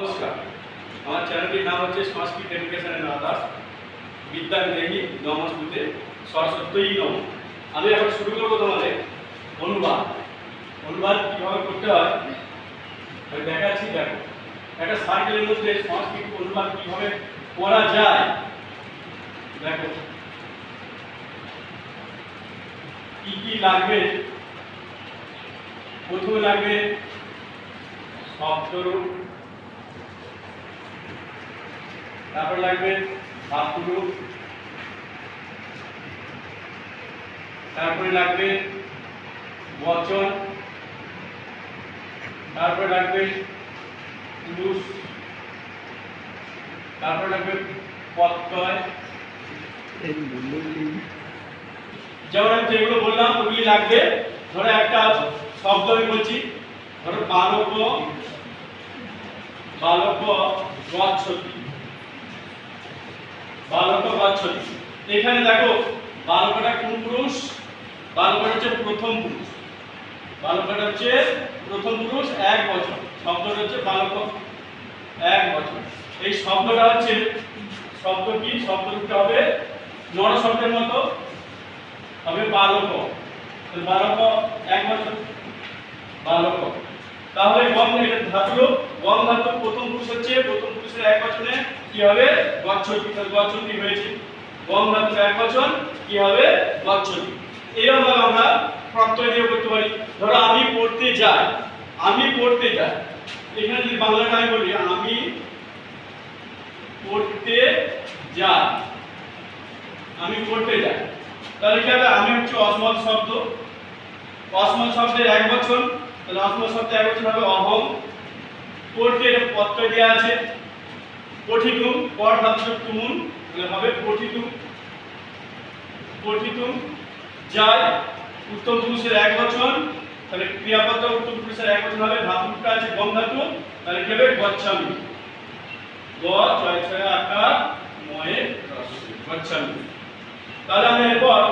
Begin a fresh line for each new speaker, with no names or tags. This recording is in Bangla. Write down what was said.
নমস্কার। আমার চ্যানেলটির নাম হচ্ছে সংস্কৃত এডুকেশন এন্ড আদার্স। বিদ্যার দেবী নমস্তুতে সরস্বতী নম। আমি এখন শুরু করব তোমাদের অনুবাদ। অনুবাদ কীভাবে করতে হয়? আমি দেখাচ্ছি, দেখো। একটা সার্কেলের মধ্যে সংস্কৃত অনুবাদ কীভাবে করা যায়? দেখো। কি কি লাগবে? প্রথমে লাগবে শব্দরূপ তারপর লাগবে ধাতুরূপ তারপরে লাগবে বচন। তারপরে লাগবে পুরুষ তারপরে লাগবে প্রত্যয় যেমন আমি যেগুলো বললাম, ওগুলি লাগবে। ধরো একটা শব্দ আমি বলছি। ধরো বালক বালক গচ্ছতি বালক এখানে দেখো বালকটা কোন পুরুষ? বালকটা হচ্ছে প্রথম পুরুষ। বালকটা হচ্ছে প্রথম পুরুষ, এক বছর। শব্দটা হচ্ছে বালক। এক বছর। এই শব্দটা হচ্ছে, শব্দ কি? শব্দটা হবে নর শব্দের মতো। হবে বালক। বালক এক বছর। বালক। তাহলে গম এটা ধাতু। গম ধাতু প্রথম পুরুষ হচ্ছে, প্রথম পুরুষের এক বছরে কি হবে? তাহলে গচ্ছতি হয়েছে? গম ধাতু এক বছর কি হবে? গচ্ছতি এরকম আমরা প্রত্যয় দিয়ে করতে পারি। ধরো আমি পড়তে যাই, আমি পড়তে যাই। এখানে যদি বাংলাটা আমি বলি, আমি পড়তে যাই, আমি পড়তে যাই। তাহলে কি হবে? আমি হচ্ছে অসমত শব্দ। অসমত শব্দের এক বছর তাহলে অসমত শব্দের এক বছর হবে অহম পড়তে এটা প্রত্যয় দেওয়া আছে। পঠিতুম পর ধাতু তুমুন হবে পঠিতুম পঠিতুম যায় উত্তম পুরুষের এক বছর, তাহলে ক্রিয়াপদ উত্তম পুরুষের এক বছর হবে ধাতুটা আছে গম ধাতু, তাহলে কি হবে? গচ্ছামি। গ, ছয় ছয় আকার ময়ে। গচ্ছামি। তাহলে আমরা এরপর